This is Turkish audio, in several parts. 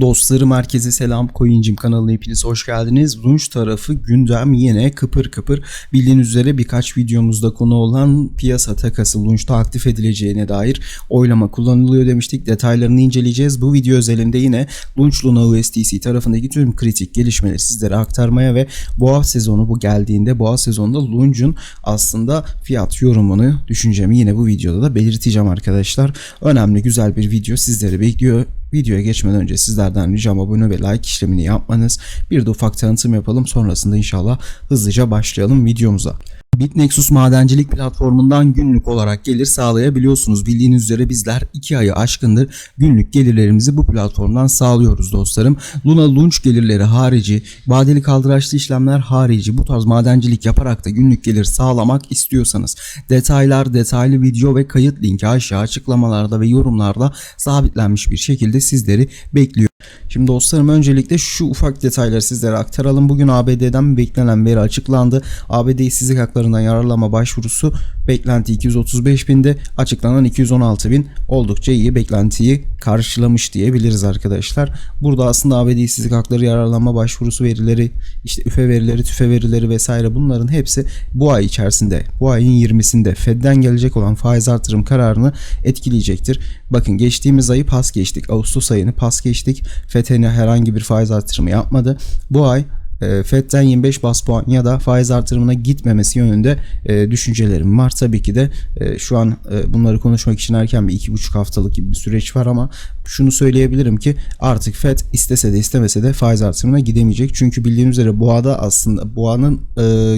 Dostlarım herkese selam. Coincim kanalına hepiniz hoş geldiniz. Lunch tarafı gündem yine kıpır kıpır. Bildiğiniz üzere birkaç videomuzda konu olan piyasa takası Lunch'ta aktif edileceğine dair oylama kullanılıyor demiştik. Detaylarını inceleyeceğiz. Bu video özelinde yine Lunch Luna USDC tarafındaki tüm kritik gelişmeleri sizlere aktarmaya ve boğa sezonu bu geldiğinde boğa sezonunda Lunch'un aslında fiyat yorumunu, düşüncemi yine bu videoda da belirteceğim arkadaşlar. Önemli güzel bir video sizleri bekliyor. Videoya geçmeden önce sizlerden ricam abone ve like işlemini yapmanız. Bir de ufak tanıtım yapalım. Sonrasında inşallah hızlıca başlayalım videomuza. BitNexus madencilik platformundan günlük olarak gelir sağlayabiliyorsunuz. Bildiğiniz üzere bizler 2 ayı aşkındır günlük gelirlerimizi bu platformdan sağlıyoruz dostlarım. Luna Launch gelirleri harici, vadeli kaldıraçlı işlemler harici bu tarz madencilik yaparak da günlük gelir sağlamak istiyorsanız detaylar, detaylı video ve kayıt linki aşağı açıklamalarda ve yorumlarda sabitlenmiş bir şekilde sizleri bekliyor. Şimdi dostlarım öncelikle şu ufak detayları sizlere aktaralım. Bugün ABD'den beklenen veri açıklandı. ABD işsizlik haklarından yararlanma başvurusu beklenti 235 binde açıklanan 216 bin oldukça iyi beklentiyi karşılamış diyebiliriz arkadaşlar. Burada aslında ABD işsizlik hakları yararlanma başvurusu verileri işte üfe verileri tüfe verileri vesaire bunların hepsi bu ay içerisinde bu ayın 20'sinde Fed'den gelecek olan faiz artırım kararını etkileyecektir. Bakın geçtiğimiz ayı pas geçtik. Ağustos ayını pas geçtik. FED herhangi bir faiz artırımı yapmadı. Bu ay FED'den 25 bas puan ya da faiz artırımına gitmemesi yönünde e, düşüncelerim var. Tabii ki de e, şu an e, bunları konuşmak için erken bir iki buçuk haftalık gibi bir süreç var ama şunu söyleyebilirim ki artık FED istese de istemese de faiz artırımına gidemeyecek. Çünkü bildiğiniz üzere boğada aslında boğanın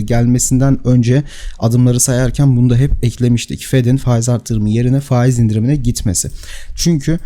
gelmesinden önce adımları sayarken bunu da hep eklemiştik. FED'in faiz artırımı yerine faiz indirimine gitmesi. Çünkü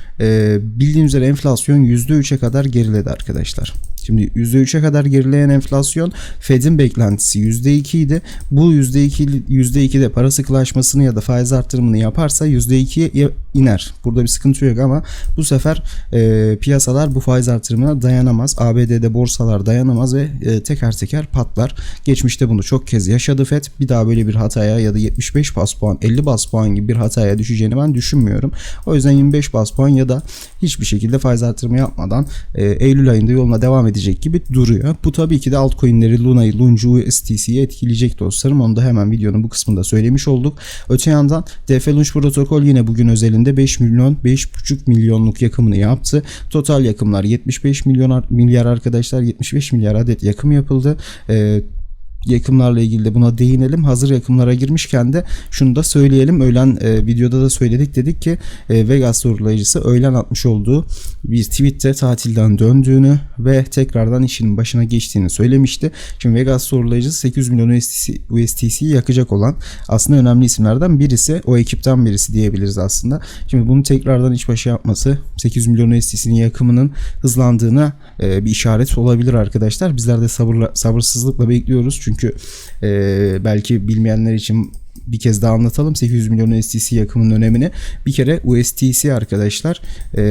bildiğiniz üzere enflasyon %3'e kadar geriledi arkadaşlar. Şimdi %3'e kadar gerileyen enflasyon Fed'in beklentisi %2 idi. Bu %2 %2'de para sıkılaşmasını ya da faiz artırımını yaparsa %2'ye iner. Burada bir sıkıntı yok ama bu sefer e, piyasalar bu faiz artırımına dayanamaz. ABD'de borsalar dayanamaz ve e, teker teker patlar. Geçmişte bunu çok kez yaşadı Fed. Bir daha böyle bir hataya ya da 75 bas puan 50 bas puan gibi bir hataya düşeceğini ben düşünmüyorum. O yüzden 25 bas puan ya da hiçbir şekilde faiz artırımı yapmadan e, Eylül ayında yoluna devam edecek gibi duruyor. Bu tabii ki de altcoin'leri Luna'yı, Lunju, STC'yi etkileyecek dostlarım. Onu da hemen videonun bu kısmında söylemiş olduk. Öte yandan DF Lunge protokol yine bugün özelinde 5 milyon 5,5 milyonluk yakımını yaptı. Total yakımlar 75 milyon milyar arkadaşlar 75 milyar adet yakım yapıldı. Ee, yakımlarla ilgili de buna değinelim. Hazır yakımlara girmişken de şunu da söyleyelim. Öğlen e, videoda da söyledik dedik ki e, Vegas doğrulayıcısı öğlen atmış olduğu bir tweette tatilden döndüğünü ve tekrardan işinin başına geçtiğini söylemişti. Şimdi Vegas doğrulayıcısı 800 milyon USDC, USDC'yi yakacak olan aslında önemli isimlerden birisi. O ekipten birisi diyebiliriz aslında. Şimdi bunu tekrardan iş başı yapması 800 milyon USDC'nin yakımının hızlandığına e, bir işaret olabilir arkadaşlar. Bizler de sabırla, sabırsızlıkla bekliyoruz. Çünkü e, belki bilmeyenler için bir kez daha anlatalım 800 milyon USDC yakımının önemini. Bir kere USDC arkadaşlar e,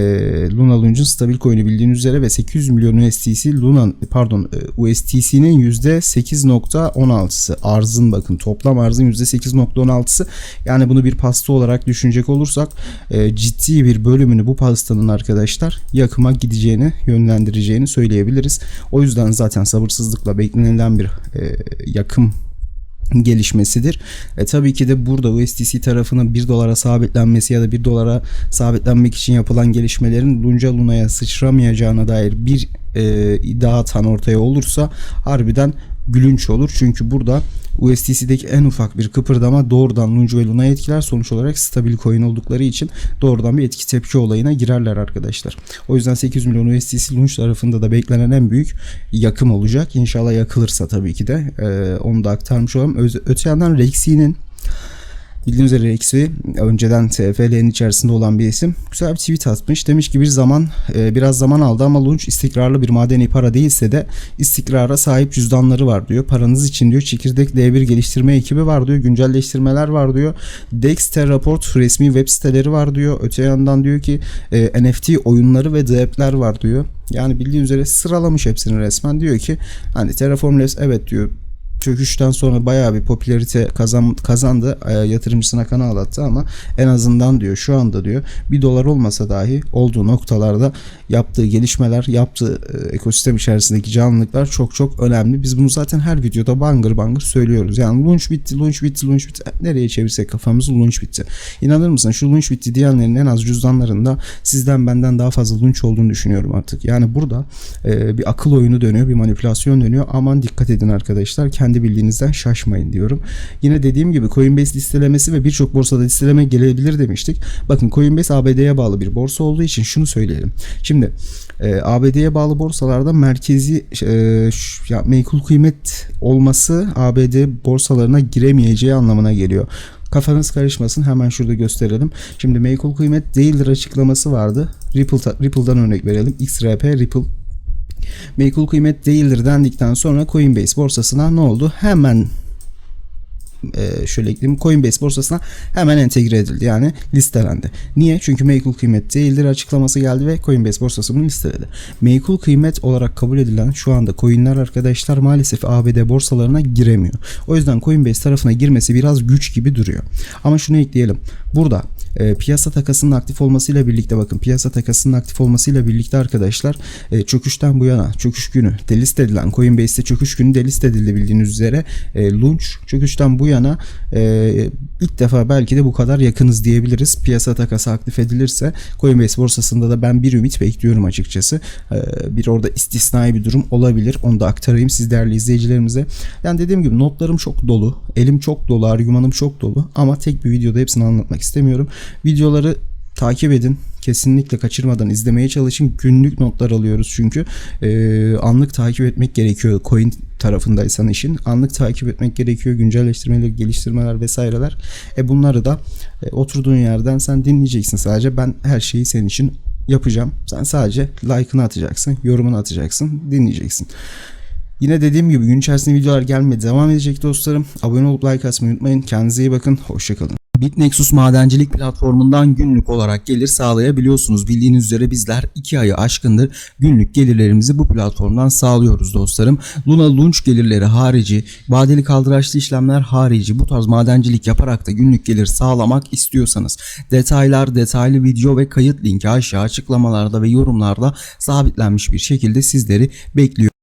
Luna Launch'un stabil coin'i bildiğiniz üzere ve 800 milyon USDC Luna pardon e, USDC'nin %8.16'sı arzın bakın toplam arzın %8.16'sı yani bunu bir pasta olarak düşünecek olursak e, ciddi bir bölümünü bu pastanın arkadaşlar yakıma gideceğini yönlendireceğini söyleyebiliriz. O yüzden zaten sabırsızlıkla beklenilen bir e, yakım gelişmesidir. E, tabii ki de burada USDC tarafının 1 dolara sabitlenmesi ya da 1 dolara sabitlenmek için yapılan gelişmelerin Lunca Luna'ya sıçramayacağına dair bir e, iddia atan ortaya olursa harbiden gülünç olur. Çünkü burada USDC'deki en ufak bir kıpırdama doğrudan Lunge ve Luna'yı etkiler. Sonuç olarak stabil coin oldukları için doğrudan bir etki tepki olayına girerler arkadaşlar. O yüzden 800 milyon USDC Lunge tarafında da beklenen en büyük yakım olacak. İnşallah yakılırsa tabii ki de e, onu da aktarmış olalım. Öte yandan Rexi'nin Bildiğiniz üzere Rex'i önceden TFL'nin içerisinde olan bir isim. Güzel bir tweet atmış. Demiş ki bir zaman e, biraz zaman aldı ama Launch istikrarlı bir madeni para değilse de istikrara sahip cüzdanları var diyor. Paranız için diyor çekirdek D1 geliştirme ekibi var diyor. Güncelleştirmeler var diyor. Dexter Report resmi web siteleri var diyor. Öte yandan diyor ki e, NFT oyunları ve DApp'ler var diyor. Yani bildiğiniz üzere sıralamış hepsini resmen. Diyor ki hani Terraform Labs evet diyor çöküşten sonra bayağı bir popülarite kazan, kazandı. E, yatırımcısına kan ağlattı ama en azından diyor şu anda diyor 1 dolar olmasa dahi olduğu noktalarda yaptığı gelişmeler, yaptığı e, ekosistem içerisindeki canlılıklar çok çok önemli. Biz bunu zaten her videoda bangır bangır söylüyoruz. Yani launch bitti, launch bitti, launch bitti. Nereye çevirsek kafamız launch bitti. İnanır mısın şu launch bitti diyenlerin en az cüzdanlarında sizden benden daha fazla launch olduğunu düşünüyorum artık. Yani burada e, bir akıl oyunu dönüyor, bir manipülasyon dönüyor. Aman dikkat edin arkadaşlar. Kendi bildiğinizden şaşmayın diyorum. Yine dediğim gibi Coinbase listelemesi ve birçok borsada listeleme gelebilir demiştik. Bakın Coinbase ABD'ye bağlı bir borsa olduğu için şunu söyleyelim. Şimdi e, ABD'ye bağlı borsalarda merkezi e, şu- ya menkul kıymet olması ABD borsalarına giremeyeceği anlamına geliyor. Kafanız karışmasın hemen şurada gösterelim. Şimdi menkul kıymet değildir açıklaması vardı. Ripple, Ripple'dan örnek verelim. XRP Ripple menkul kıymet değildir dendikten sonra Coinbase borsasına ne oldu? Hemen e, şöyle ekleyeyim Coinbase borsasına hemen entegre edildi. Yani listelendi. Niye? Çünkü menkul kıymet değildir açıklaması geldi ve Coinbase borsası bunu listeledi. Menkul kıymet olarak kabul edilen şu anda coinler arkadaşlar maalesef ABD borsalarına giremiyor. O yüzden Coinbase tarafına girmesi biraz güç gibi duruyor. Ama şunu ekleyelim. Burada e, piyasa takasının aktif olmasıyla birlikte bakın piyasa takasının aktif olmasıyla birlikte arkadaşlar e, çöküşten bu yana çöküş günü delist edilen Coinbase'te çöküş günü delist edildi bildiğiniz üzere e, launch çöküşten bu yana e, ilk defa belki de bu kadar yakınız diyebiliriz. Piyasa takası aktif edilirse Coinbase borsasında da ben bir ümit bekliyorum açıkçası. E, bir orada istisnai bir durum olabilir. Onu da aktarayım siz değerli izleyicilerimize. Yani dediğim gibi notlarım çok dolu. Elim çok dolu. Argümanım çok dolu. Ama tek bir videoda hepsini anlatmak istemiyorum. Videoları takip edin. Kesinlikle kaçırmadan izlemeye çalışın. Günlük notlar alıyoruz çünkü. Ee, anlık takip etmek gerekiyor. Coin tarafındaysan işin. Anlık takip etmek gerekiyor. Güncelleştirmeler, geliştirmeler vesaireler. E bunları da e, oturduğun yerden sen dinleyeceksin sadece. Ben her şeyi senin için yapacağım. Sen sadece like'ını atacaksın, yorumunu atacaksın, dinleyeceksin. Yine dediğim gibi gün içerisinde videolar gelmeye devam edecek dostlarım. Abone olup like atmayı unutmayın. Kendinize iyi bakın. Hoşçakalın. BitNexus madencilik platformundan günlük olarak gelir sağlayabiliyorsunuz. Bildiğiniz üzere bizler 2 ayı aşkındır günlük gelirlerimizi bu platformdan sağlıyoruz dostlarım. Luna Launch gelirleri harici, vadeli kaldıraçlı işlemler harici bu tarz madencilik yaparak da günlük gelir sağlamak istiyorsanız detaylar, detaylı video ve kayıt linki aşağı açıklamalarda ve yorumlarda sabitlenmiş bir şekilde sizleri bekliyor.